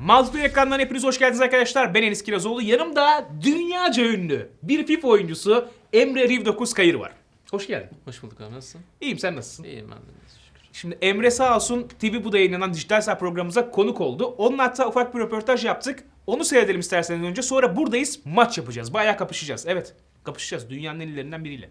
Mazlum ekrandan hepiniz hoş geldiniz arkadaşlar. Ben Enis Kirazoğlu. Yanımda dünyaca ünlü bir FIFA oyuncusu Emre Riv 9 Kayır var. Hoş geldin. Hoş bulduk abi nasılsın? İyiyim sen nasılsın? İyiyim ben de şükür. Şimdi Emre sağ olsun TV Bu'da yayınlanan Dijital Saat programımıza konuk oldu. Onun hatta ufak bir röportaj yaptık. Onu seyredelim isterseniz önce. Sonra buradayız. Maç yapacağız. Bayağı kapışacağız. Evet. Kapışacağız. Dünyanın en iyilerinden biriyle.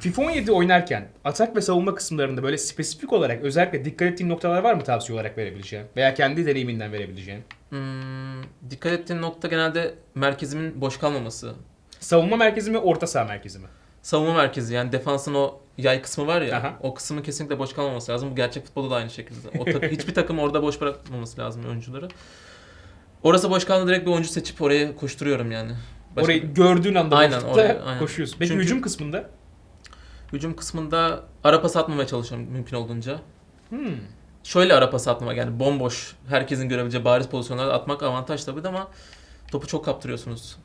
FIFA 17 oynarken atak ve savunma kısımlarında böyle spesifik olarak özellikle dikkat ettiğin noktalar var mı tavsiye olarak verebileceğin? Veya kendi deneyiminden verebileceğin? Hmm, dikkat ettiğim nokta genelde merkezimin boş kalmaması. Savunma merkezi mi, orta saha merkezi mi? Savunma merkezi yani defansın o yay kısmı var ya Aha. o kısmın kesinlikle boş kalmaması lazım. Bu gerçek futbolda da aynı şekilde. O tak- hiçbir takım orada boş bırakmaması lazım oyuncuları. Orası boş kaldı direkt bir oyuncu seçip oraya koşturuyorum yani. Başka Orayı bir- gördüğün anda Aynen, boşlukta oraya, aynen. koşuyorsun. Peki Çünkü- hücum kısmında? Hücum kısmında ara pas atmamaya çalışıyorum mümkün olduğunca. Hmm. Şöyle ara pas atmamak yani bomboş herkesin görebileceği bariz pozisyonlarda atmak avantaj tabii ama topu çok kaptırıyorsunuz.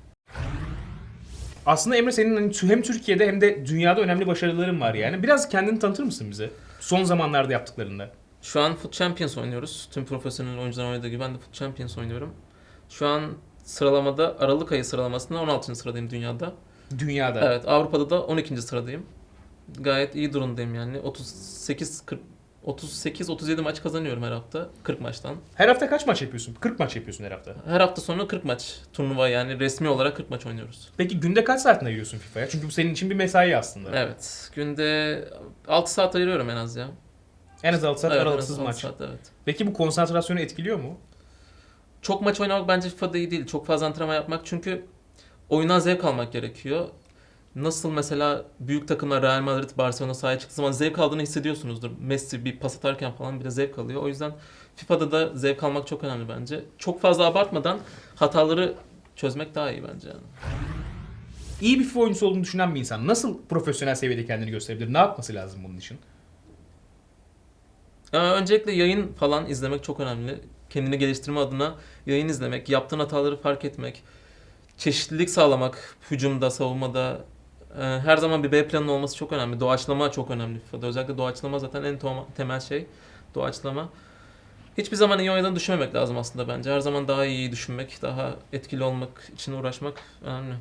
Aslında Emre senin hani hem Türkiye'de hem de dünyada önemli başarıların var yani. Biraz kendini tanıtır mısın bize? Son zamanlarda yaptıklarında. Şu an Foot Champions oynuyoruz. Tüm profesyonel oyuncular oynadığı gibi ben de Foot Champions oynuyorum. Şu an sıralamada Aralık ayı sıralamasında 16. sıradayım dünyada. Dünyada. Evet Avrupa'da da 12. sıradayım. Gayet iyi durumdayım yani. 38 40 38 37 maç kazanıyorum her hafta 40 maçtan. Her hafta kaç maç yapıyorsun? 40 maç yapıyorsun her hafta. Her hafta sonu 40 maç turnuva yani resmi olarak 40 maç oynuyoruz. Peki günde kaç saatini ayırıyorsun FIFA'ya? Çünkü bu senin için bir mesai aslında. Evet. Günde 6 saat ayırıyorum en az ya. En az 6 saat Evet, aralıksız maç. saat, evet. Peki bu konsantrasyonu etkiliyor mu? Çok maç oynamak bence FIFA'da iyi değil. Çok fazla antrenman yapmak çünkü oyundan zevk almak gerekiyor. Nasıl mesela büyük takımlar Real Madrid, Barcelona sahaya çıktığı zaman zevk aldığını hissediyorsunuzdur. Messi bir pas atarken falan bile zevk alıyor. O yüzden FIFA'da da zevk almak çok önemli bence. Çok fazla abartmadan hataları çözmek daha iyi bence yani. İyi bir FIFA oyuncusu olduğunu düşünen bir insan nasıl profesyonel seviyede kendini gösterebilir? Ne yapması lazım bunun için? Ee, öncelikle yayın falan izlemek çok önemli. Kendini geliştirme adına yayın izlemek, yaptığın hataları fark etmek, çeşitlilik sağlamak hücumda, savunmada. Ee, her zaman bir B planın olması çok önemli. Doğaçlama çok önemli FIFA'da. Özellikle doğaçlama zaten en temel şey. Doğaçlama. Hiçbir zaman iyi oynadığını düşünmemek lazım aslında bence. Her zaman daha iyi düşünmek, daha etkili olmak için uğraşmak önemli.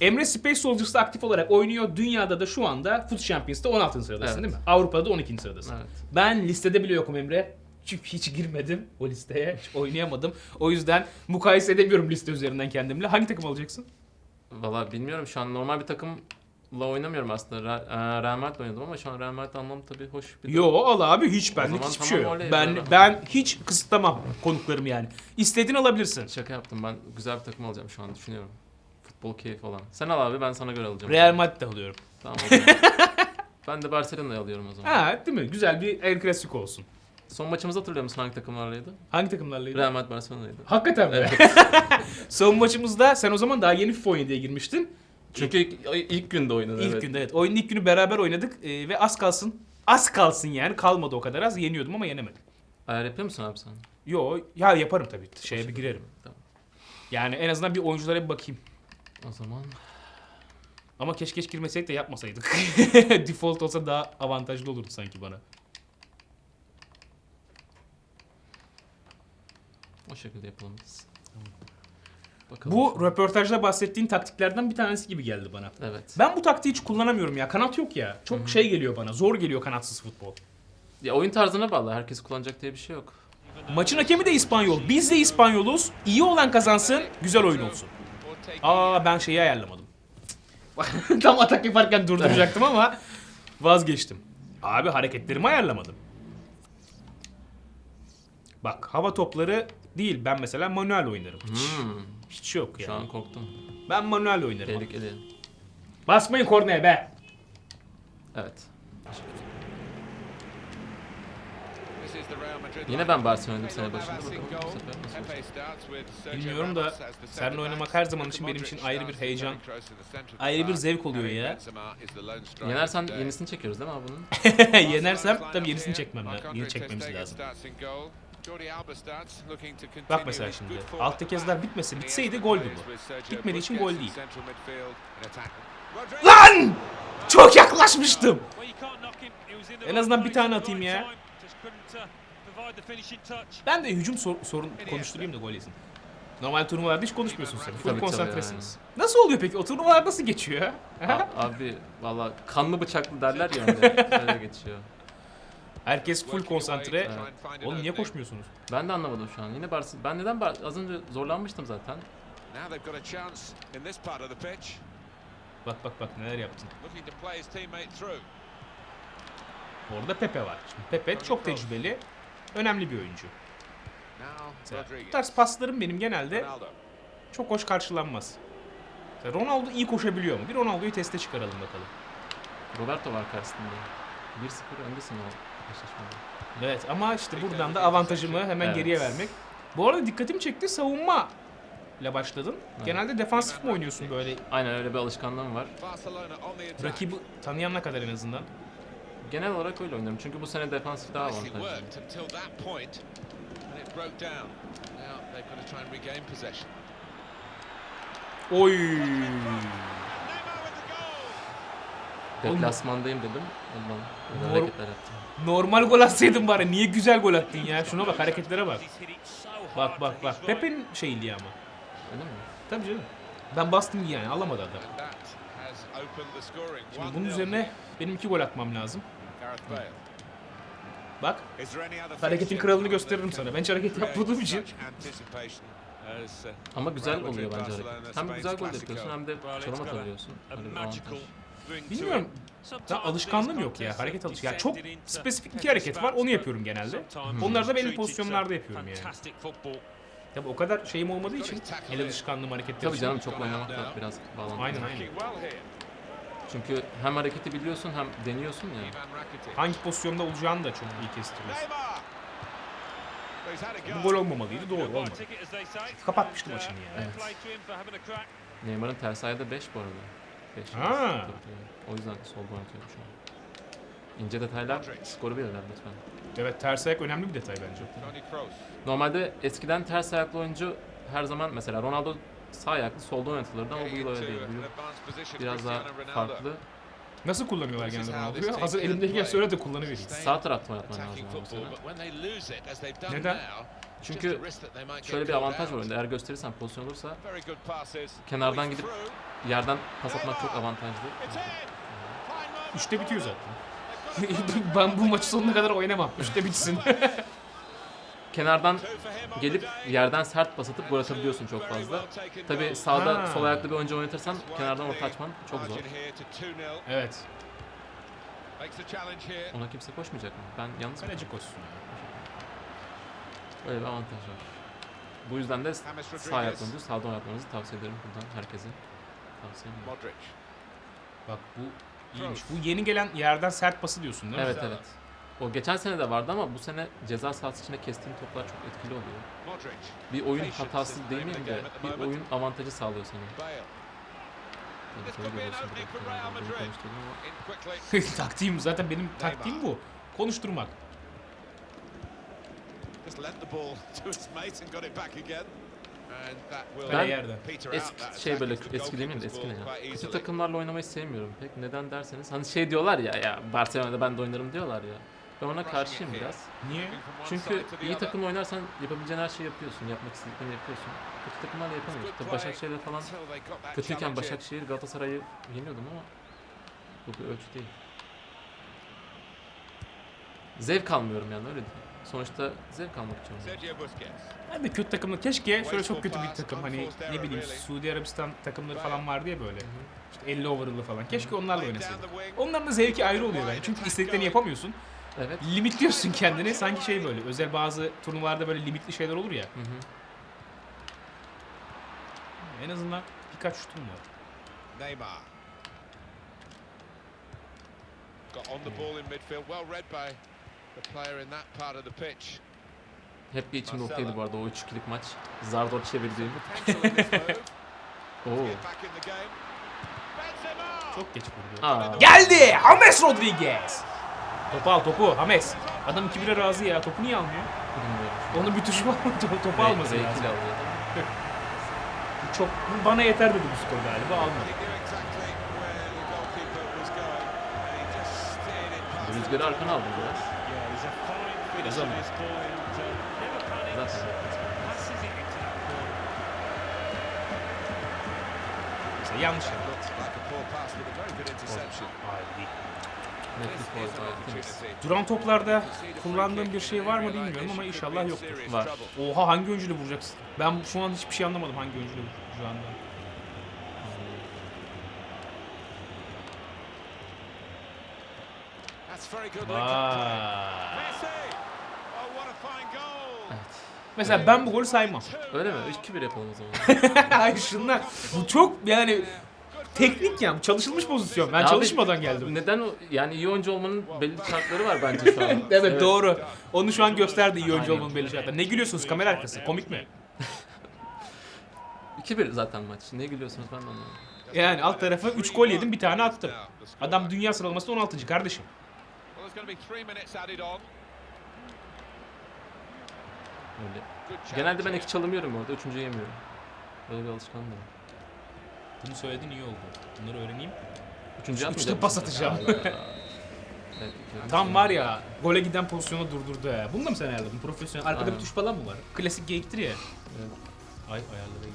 Emre Space Soldiers'ta aktif olarak oynuyor. Dünyada da şu anda Foot Champions'ta 16. sıradasın Evet. değil mi? Avrupa'da da 12. sıradasın. Evet. Ben listede bile yokum Emre. Çünkü hiç girmedim o listeye. Hiç oynayamadım. O yüzden mukayese edemiyorum liste üzerinden kendimle. Hangi takım alacaksın? Valla bilmiyorum şu an normal bir takımla oynamıyorum aslında. E, Real Madrid'le oynadım ama şu an Real Madrid almam tabii hoş bir Yo al abi hiç benlik zaman hiçbir tamam, şey yok. oley, Ben ben hiç kısıtlamam konuklarım yani. İstediğini alabilirsin. Şaka yaptım ben güzel bir takım alacağım şu an düşünüyorum. Futbol keyif olan. Sen al abi ben sana göre alacağım. Real Madrid'de alıyorum. Tamam o zaman. ben de Barcelona'yı alıyorum o zaman. Ha değil mi? Güzel bir El Clasico olsun. Son maçımızı hatırlıyor musun hangi takımlarlaydı? Hangi takımlarlaydı? Real Madrid Barcelona'ydı. Hakikaten mi? Evet. Son maçımızda sen o zaman daha yeni FIFA 17'ye girmiştin. Çünkü ilk, ilk günde oynadı İlk evet. günde evet. Oyunun ilk günü beraber oynadık e, ve az kalsın. Az kalsın yani. Kalmadı o kadar az. Yeniyordum ama yenemedim. Ayar yapıyor musun abi sen? Yo ya yaparım tabii. Şeye bir girerim. Tamam. Yani en azından bir oyunculara bir bakayım. O zaman Ama keşke hiç girmeseydik de yapmasaydık. Default olsa daha avantajlı olurdu sanki bana. O şekilde yapalım biz. Bakalım. Bu röportajda bahsettiğin taktiklerden bir tanesi gibi geldi bana. Evet. Ben bu taktiği hiç kullanamıyorum ya. Kanat yok ya. Çok şey geliyor bana. Zor geliyor kanatsız futbol. Ya oyun tarzına bağlı. Herkes kullanacak diye bir şey yok. Maçın hakemi de İspanyol. Biz de İspanyoluz. İyi olan kazansın, güzel oyun olsun. Aa ben şeyi ayarlamadım. Tam atak yaparken durduracaktım ama vazgeçtim. Abi hareketlerimi ayarlamadım. Bak hava topları değil. Ben mesela manuel oynarım. Hiç, Hmm, hiç yok şu yani. an korktum. Ben manuel oynarım. Tehlikeli. Basmayın korneye be. Evet. Yine ben Barcelona'yım sene başında bakalım bu sefer nasıl olacak. Bilmiyorum da seninle oynamak her zaman için benim için ayrı bir heyecan, ayrı bir zevk oluyor ya. Yenersen yenisini çekiyoruz değil mi abi bunun? Yenersem tabii yenisini çekmem lazım. Yeni çekmemiz lazım. Bak mesela şimdi. Alttaki yazılar bitmese bitseydi goldü bu. Bitmediği için gol değil. Lan! Çok yaklaşmıştım. En azından bir tane atayım ya. Ben de hücum sor- sorun konuşturayım da gol yesin. Normal turnuvalarda hiç konuşmuyorsun sen. Full konsantresiniz. Nasıl oluyor peki? O turnuvalar nasıl geçiyor? Abi valla kanlı bıçaklı derler ya öyle geçiyor. Herkes full konsantre. Evet. Oğlum niye koşmuyorsunuz? Ben de anlamadım şu an. Yine Barcelona. Ben neden Bar az önce zorlanmıştım zaten. Bak bak bak neler yaptın. Orada Pepe var. Şimdi Pepe çok tecrübeli, önemli bir oyuncu. Mesela Bu tarz paslarım benim genelde çok hoş karşılanmaz. Mesela Ronaldo iyi koşabiliyor mu? Bir Ronaldo'yu teste çıkaralım bakalım. Roberto var karşısında. 1-0 öndesin o eşleşmede. Evet ama işte buradan da avantajımı hemen Evet. geriye vermek. Bu arada dikkatimi çekti savunma ile başladın. Evet. Genelde defansif mi oynuyorsun böyle Aynen öyle bir alışkanlığım var. Attack. rakibi tanıyanına kadar en azından? Genel olarak öyle oynuyorum. Çünkü bu sene defansif daha avantajlı. worked until that point, and it broke down. Now they've got to try and regain possession. Oy! Oğlum- Deplasmandayım dedim. Ondan öyle Mor- hareketler yaptım. Normal gol atsaydın bari. Niye güzel gol attın ya? Şuna bak hareketlere bak. Bak bak bak. Pepe'nin şeyiydi ama. Öyle mi? Tabii canım. Ben bastım yani alamadı adam. Şimdi bunun 1-0 üzerine benim iki gol atmam lazım. Bak hareketin kralını gösteririm sana. Ben hiç hareket yapmadığım için. Ama güzel oluyor bence hareket. Hem güzel gol yapıyorsun hem de çalım atabiliyorsun. Öyle bir avantaj. Bilmiyorum. Ben alışkanlığım yok ya. Hareket alış. Ya çok spesifik iki hareket var. Onu yapıyorum genelde. Onları da belli pozisyonlarda yapıyorum yani. Tabii o kadar şeyim olmadığı için el alışkanlığım hareketleri Tabii canım çok oynamakla biraz bağlantılı. Aynen aynen. Çünkü hem hareketi biliyorsun hem deniyorsun ya. Hangi pozisyonda olacağını da çok iyi kestiriyorsun. Bu go. gol olmamalıydı. Doğru olmadı. Kapatmıştı maçını yani. Neymar'ın ters ayağı da 5 bu arada. 5. Ha. O yüzden solda oynatıyorum şu an. İnce detaylar skoru belirler lütfen. Evet ters ayak önemli bir detay bence. Normalde eskiden ters ayaklı oyuncu her zaman mesela Ronaldo sağ ayaklı solda oynatılırdı ama bu yıl öyle değil. Bu yıl biraz daha farklı. Nasıl kullanıyorlar genelde Ronaldo'yu? Hazır elimdeyken söyle de kullanıvereyim. Sağ tarafta oynatman lazım abi Neden? Çünkü Şöyle bir avantaj var oyunda. Eğer gösterirsen pozisyon olursa. Kenardan gidip-. Yerden pas atmak çok avantajlı. Üçte bitiyor zaten. ben bu maçı sonuna kadar oynamam. Üçte bitsin. Kenardan gelip yerden sert pas atıp gol atabiliyorsun çok fazla. Tabi sağda Ha. sol ayaklı bir oyuncu oynatırsan kenardan orta açman çok zor. margin here to 2-0. evet. Ona kimse koşmayacak mı? Ben yalnız mı? Kaleci koşsun. Öyle bir avantaj var. Bu yüzden de sağ ayaklı oyuncu sağda oynatmanızı tavsiye ederim buradan herkese. Bu. Modric. Bak bu iyiymiş. Bu yeni gelen yerden sert pası diyorsun değil mi? Evet evet. O geçen sene de vardı ama bu sene ceza sahası içinde kestiğin toplar çok etkili oluyor. Bir oyun hatası demeyeyim de bir oyun avantajı sağlıyor sana. Taktiğim zaten benim taktiğim bu. Konuşturmak. Just lent the ball to his mate and got it back again. Ben Eski şey böyle eski demeyeyim de eski ne ya. Kötü takımlarla oynamayı sevmiyorum pek. Neden derseniz hani şey diyorlar ya ya Barcelona'da ben de oynarım diyorlar ya. Ben ona karşıyım biraz. Niye? Çünkü iyi takımla oynarsan yapabileceğin her şeyi yapıyorsun. Yapmak istediklerini yapıyorsun. Kötü takımlarla yapamıyorsun. Tabii play Başakşehir'de falan kötüyken. Başakşehir Galatasaray'ı yeniyordum ama bu bir ölçü değil. Zevk almıyorum yani öyle değil. Sonuçta zevk almak için. Ben de kötü takımla keşke şöyle çok kötü bir takım hani ne bileyim Suudi Arabistan takımları falan vardı ya böyle. İşte 50 overall'lı falan. Keşke onlarla oynasaydık. Onların da zevki ayrı oluyor bence. Çünkü istediklerini yapamıyorsun. Evet. Limitliyorsun kendini. Sanki şey böyle. Özel bazı turnuvalarda böyle limitli şeyler olur ya. Hı hı. En azından birkaç şutum var. Neymar. Got on the ball in midfield. Well read by the player in that part of the pitch. Hep bir içimde Marcelo. oktaydı bu arada o 3-2'lik maç. Zar zor çevirdiğim. Oo. Çok geç vurdu. Aa. Geldi! James Rodriguez! Topu al topu. James. Adam 2-1'e razı ya. Topu niye almıyor? Bilmiyorum. Onun bir tuşu var mı? Topu, alması R2 lazım. ile alıyor. Bu Çok, bu bana yeter dedi bu skor galiba. Almadı. Rüzgarı arkana aldım biraz. Alın. Zaten. Yanlış yaptı. Opportunity. Duran toplarda kullandığım bir şey var mı bilmiyorum ama inşallah yoktur. Var. Oha hangi oyuncuyla vuracaksın? Ben şu an hiçbir şey anlamadım hangi oyuncuyla vuracağını. That's very good link-up play. Vay. Mesela ben bu golü saymam. Öyle mi? 2-1 yapalım o zaman. Ay şunlar. Bu çok yani teknik yani çalışılmış pozisyon. Ben Ya abi, çalışmadan geldim. Neden o? Yani iyi oyuncu olmanın belli şartları var bence şu an. Evet, doğru. Onu şu an gösterdi iyi oyuncu olmanın belli şartları. Ne gülüyorsunuz kamera arkası? Komik mi? 2-1 zaten maç. Ne gülüyorsunuz ben de anlamadım. Yani alt tarafı 3 gol yedim bir tane attım. Adam dünya sıralamasında 16. kardeşim. Well, there's going to be three minutes added on. Öyle. Genelde ben iki çalımıyorum orada, üçüncü yemiyorum. Böyle bir alışkanlığım var. Bunu söylediğin iyi oldu. Bunları öğreneyim. Üçüncü Üçte atmayacak pas mısın? atacağım. Evet, iki- Tam var ya gole giden pozisyonu durdurdu ya. Bunu da mı sen ayarladın? Profesyonel. Arkada Aynen. bir tuş falan mı var? Klasik geyiktir ya. Evet. Ay ayarları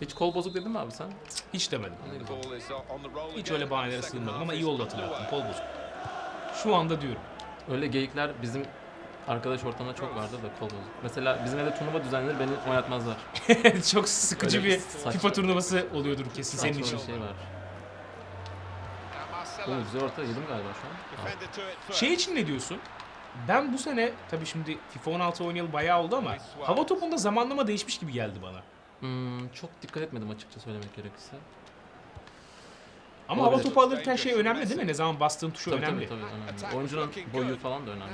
Hiç kol bozuk dedin mi abi sen? Hiç demedim. Roll Hiç öyle bahanelere sığınmadım ama iyi oldu hatırlattın. Kol bozuk. Şu anda diyorum. Öyle geyikler bizim arkadaş ortamında çok vardı da kol bozuk. Mesela bizim evde turnuva düzenlenir beni oynatmazlar. Çok sıkıcı Öyle bir saçma- FIFA turnuvası oluyordur kesin senin Saçma için. bir şey var. Oğlum güzel orta yedim galiba şu an. First. Şey için ne diyorsun? Ben bu sene tabii şimdi FIFA 16 oynayalı bayağı oldu ama hava topunda zamanlama değişmiş gibi geldi bana. Hmm, çok dikkat etmedim açıkça söylemek gerekirse. Ama hava Olabilir. topu alırken şey önemli değil mi? Ne zaman bastığın tuşu Tabii önemli. tabii tabii önemli. Oyuncunun boyu falan da önemli.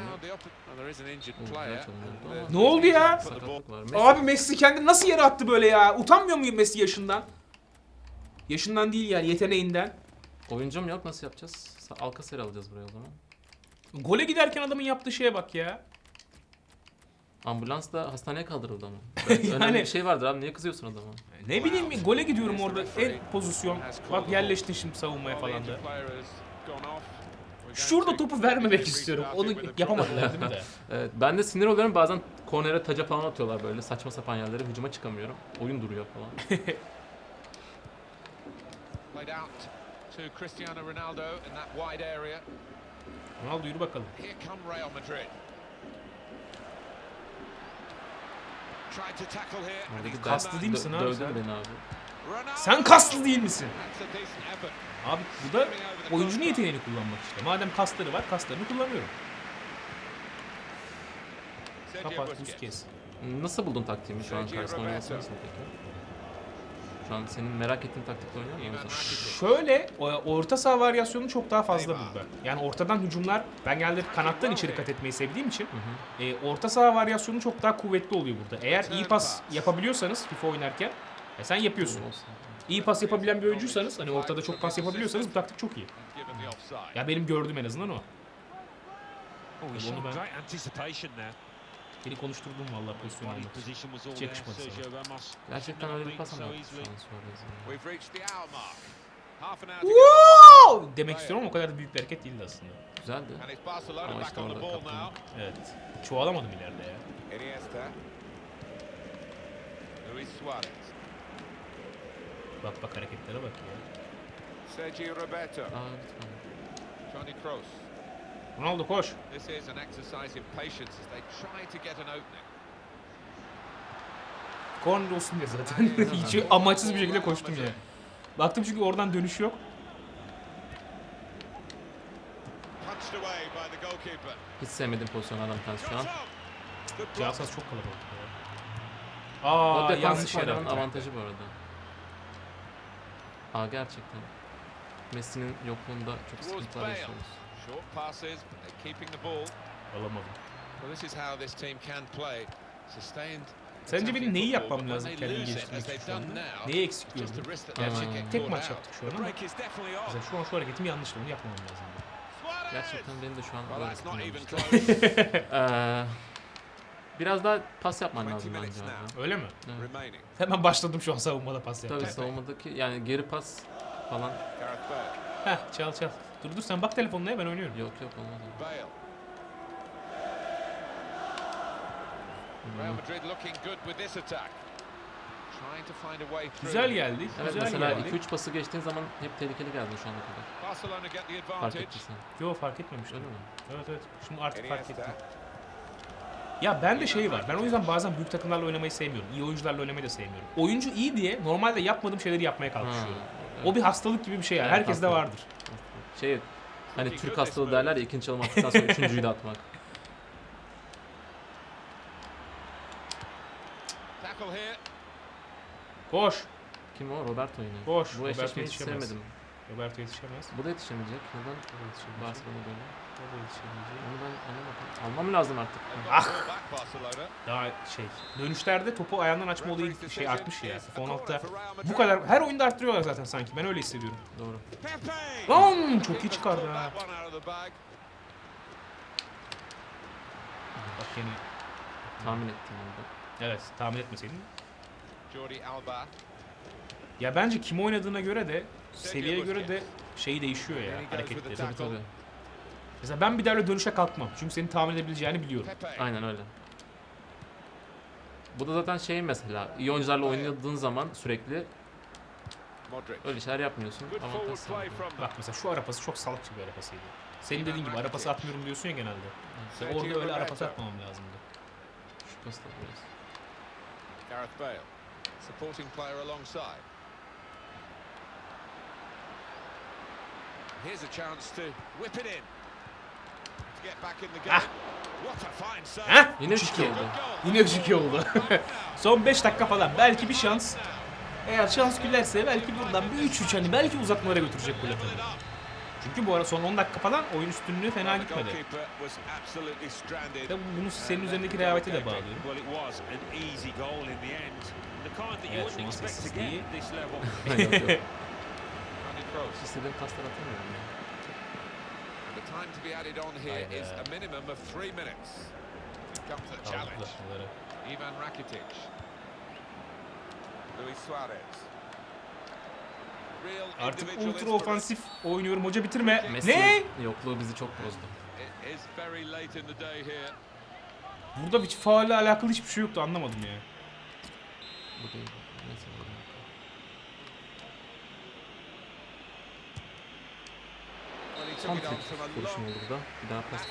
Oo, güzel ama- the- Ne oldu ya? Messi- Abi Messi kendini nasıl yere attı böyle ya? Utanmıyor mu Messi yaşından? Yaşından değil yani yeteneğinden. Oyuncum yok nasıl yapacağız? Sa- Alcacer alacağız buraya o zaman. Gole giderken adamın yaptığı şeye bak ya. Ambulans da hastaneye kaldırıldı ama. Önemli Yani- bir şey vardır abi niye kızıyorsun adama? Ne bileyim gole gidiyorum orada en pozisyon. Bak yerleşti şimdi savunmaya falan da. Şurada to topu vermemek istiyorum. Onu yapamadılar değil mi de? Evet, ben de sinir oluyorum bazen kornere taca falan atıyorlar böyle saçma sapan yerlere hücuma çıkamıyorum. Oyun duruyor falan. Played out to Cristiano Ronaldo in that wide area. Ronaldo yürü bakalım. Here come Real Madrid. Tried to tackle here. and Oradaki kaslı değil misin abi sen? beni abi. Sen kaslı değil misin? Abi bu da oyuncunun yeteneğini kullanmak işte. Madem kasları var kaslarını kullanıyorum. Kapat Busquets. Busquets. Nasıl buldun taktiğimi şu an Sergio karşısında oynaması Roberto. nasıl peki? Şu an senin merak ettiğin taktikle oynuyor? Rakitic. Şöyle orta saha varyasyonu çok daha fazla burada. Yani ortadan hücumlar ben genelde kanattan içeri kat etmeyi sevdiğim için Hı hı. e, orta saha varyasyonu çok daha kuvvetli oluyor burada. Eğer iyi pas yapabiliyorsanız FIFA oynarken e, sen yapıyorsun. İyi pas yapabilen bir oyuncuysanız hani ortada çok pas yapabiliyorsanız bu taktik çok iyi. Ya benim gördüğüm en azından o. Oh, ben-. Beni konuşturdum vallahi pozisyon almak için. Hiç yakışmadı sana. Gerçekten öyle bir pas ama. Wow! Demek istiyorum ama o kadar da büyük bir hareket değildi aslında. Güzeldi. Ama işte orada now. Evet. Çoğalamadım ileride ya. Iniesta. Luis Suarez. Bak bak hareketlere bak ya. Sergio Roberto. Aa lütfen. Kroos. Ronaldo koş. This is an exercise in patience as they try to get an opening. Corner olsun diye zaten. Hiç amaçsız bir şekilde koştum ya. Baktım çünkü oradan dönüş yok. Punched away by the goalkeeper. Hiç sevmediğim pozisyonlardan bir tanesi şu an. Cihazsız çok kalabalık ya. O Aa yanlış defansif yere avantajı bu arada. Aa gerçekten. Messi'nin yokluğunda çok sıkıntılar yaşıyoruz. Short passes, but they're keeping the ball. Alamadım. Well, this is how this team can play. Sustained. Sence benim neyi yapmam lazım kendimi geliştirmek için şu anda? Neyi eksik gördüm? Tek maç yaptık şu an ama mesela şu an şu hareketim yanlıştı onu yapmamam lazım. Gerçekten benim de şu an böyle. Ee, biraz daha pas yapman 20 lazım bence abi. Öyle mi? Evet. Hemen başladım şu an savunmada pas Tabii yapmaya. savunmadaki yani geri pas falan. Heh çal çal. Dur dur sen bak telefonuna ya ben oynuyorum. yok yok olmaz. Bale. Real Madrid looking good with this attack. Trying to find a way through. Güzel geldik. Evet güzel mesela geldik. 2-3 pası geçtiğin zaman hep tehlikeli geldi şu ana kadar. Barcelona get the Fark advantage. ettiysen. Yo fark etmemiştim. Öyle mi? Evet evet. Şimdi artık fark ettim. Iniesta. Ya ben de şey var. Ben o yüzden bazen büyük takımlarla oynamayı sevmiyorum. İyi oyuncularla oynamayı da sevmiyorum. Oyuncu iyi diye normalde yapmadığım şeyleri yapmaya kalkışıyorum. Ha, O bir hastalık gibi bir şey ya. Evet, Herkeste hastalık. vardır. Şey hani Türk hastalığı derler ya ikinci çalım attıktan sonra üçüncüyü de atmak. Tackle here. Koş. Kim o? Roberto yine. Boş, Bu Roberto eşleşmeyi hiç yetişemez. sevmedim. Roberto yetişemez. Bu da yetişemeyecek. Neden yetişemeyecek. Barcelona böyle? O da yetişemeyecek. Onu ben anlamadım. Almam lazım artık. Ah. Daha şey. Dönüşlerde topu ayağından açma olayı şey artmış ya. is a FIFA corner 16'da. for Real Bu kadar. Her oyunda arttırıyorlar zaten sanki. Ben öyle hissediyorum. Doğru. Lan çok iyi çıkardı ha. Bak yine. Tahmin ettim orada. Evet tahmin etmeseydin. Jordi Alba. Ya bence kim oynadığına göre de seviyeye göre de şeyi değişiyor ya hareketleri. Tabii tabii. Mesela ben bir daha öyle dönüşe kalkmam. Çünkü senin tahmin edebileceğini biliyorum. Aynen öyle. Bu da zaten şey mesela iyi oyuncularla oynadığın zaman sürekli öyle şeyler yapmıyorsun. Them. Bak mesela şu arapası çok salakça bir arapasıydı. Senin dediğin gibi arapası atmıyorum diyorsun ya genelde. Sergio orada öyle arapası Roberto. atmamam lazımdı. Şu pası da biraz. Gareth Bale. Supporting player alongside. Here's a chance to whip it in. To get back in the game. Ah. What a fine save. Heh! Yine 3-2 3-2 oldu. Yine 3-2 oldu. Son 5 dakika falan. Belki bir şans. Eğer şans gülerse belki buradan bir 3-3 hani belki uzatmalara götürecek bu lafı. Çünkü bu ara son 10 dakika falan oyun üstünlüğü fena The gitmedi. Ve bunu senin üzerindeki rehavete de bağlıyorum. Well, it was an easy goal in the end. The kind that you Evet, wouldn't şu Hiç istediğim paslar atamıyorum ya. The time to be added on here Hayda. is a minimum of three minutes. Comes the challenge. Ivan Rakitic. Luis Suarez. Real Artık ultra ofansif oynuyorum hoca bitirme. Ne? Messi'nin yokluğu bizi çok bozdu. Burada bir faulle alakalı hiçbir şey yoktu anlamadım ya. bu değil. Well, he Son took it on tek from a vuruşum oldu burada. Bir daha pas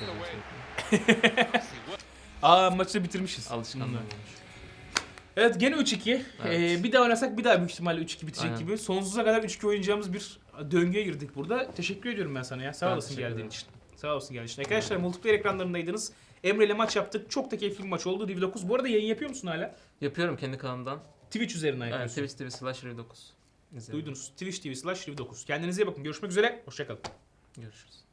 worked Aa maçı bitirmişiz. Alışkanlığım Bununla. olmuş. Evet gene 3-2. Evet. Ee, bir daha oynasak bir daha büyük ihtimalle 3-2 bitecek Aynen. gibi. Sonsuza kadar 3-2 oynayacağımız bir döngüye girdik burada. Teşekkür ediyorum ben sana ya. Sağ Ben olasın geldiğin için. Sağ olasın geldiğin için. Arkadaşlar multiplayer ekranlarındaydınız. Emre ile maç yaptık. Çok da keyifli bir maç oldu. Div 9. Bu arada yayın yapıyor musun hala? Yapıyorum kendi kanalımdan. Twitch üzerinden yapıyorsun. Twitch TV slash 9. Duydunuz. Twitch TV slash 9. Kendinize iyi bakın. Görüşmek üzere. Hoşçakalın. Görüşürüz.